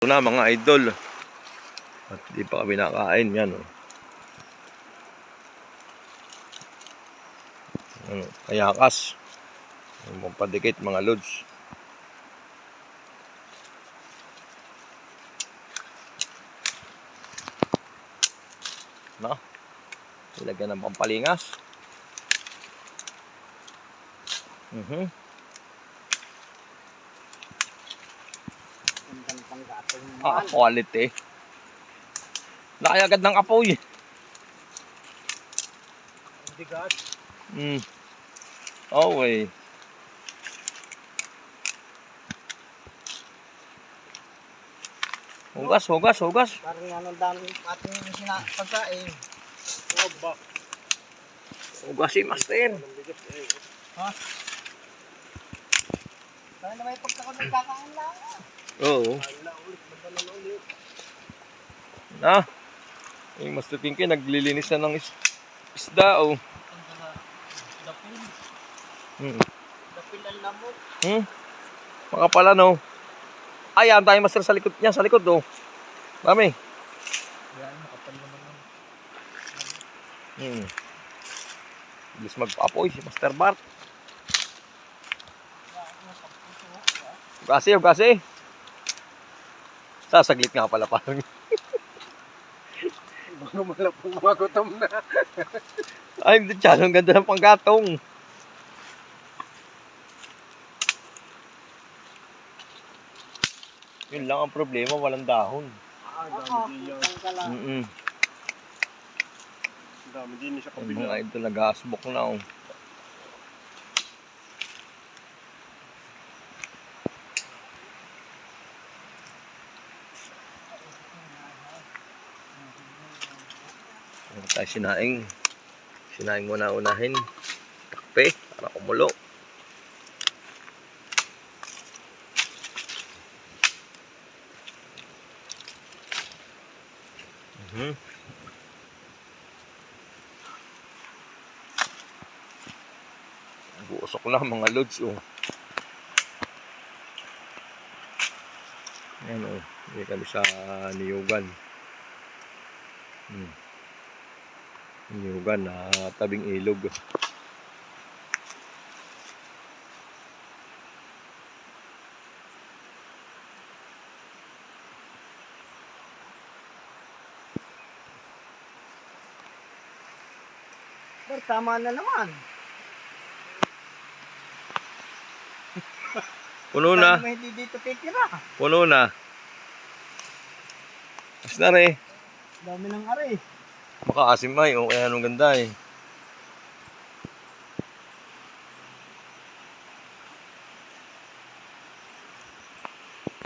Ito na mga idol. At di pa kami nakain yan. Oh. Ano, kayakas. Yung padikit mga lods. No? Ilagyan ng pampalingas. Mhm. Gandang panggatong Ah, quality. Laki agad ng apoy. Ang bigat. Mm. Oh, eh. Hugas, hugas, hugas. Parang ano dami ating sina pagkain. Oh, ba? Hugas si Master. Ha? Kaya na may pagkakon ng kakain lang. Oo. Na. Yung Master Kinky, naglilinis na ng is isda, oh. Dapil. Hmm. Dapil ang lamok. Hmm? Mga pala, no? Ayan, tayo Master sa likod niya, sa likod, oh. Dami. Yan, makapal naman Hmm. Bilis magpa-apoy si Master Bart. Hugasi, hugasi. Sasaglit nga pala parang. Bago malapong mga gutom na. Ay, hindi siya. Ang ganda ng panggatong. Yun lang ang problema, walang dahon. Ah, dami din yan. Mm-mm. Dami din siya Yung mga ito nag-asbok na. Oh. Ano tayo sinaing? Sinaing muna unahin. Takpe, para kumulo. Mhm. Buusok na mga lods oh. Ayan oh. Hindi kami sa niyugan. Hmm. Niyugan na tabing ilog. Pero tama na naman. Puno na. May hindi dito titira? Puno na. Mas na rin. Dami ng ari. Makaasim ay. Kaya anong ganda eh.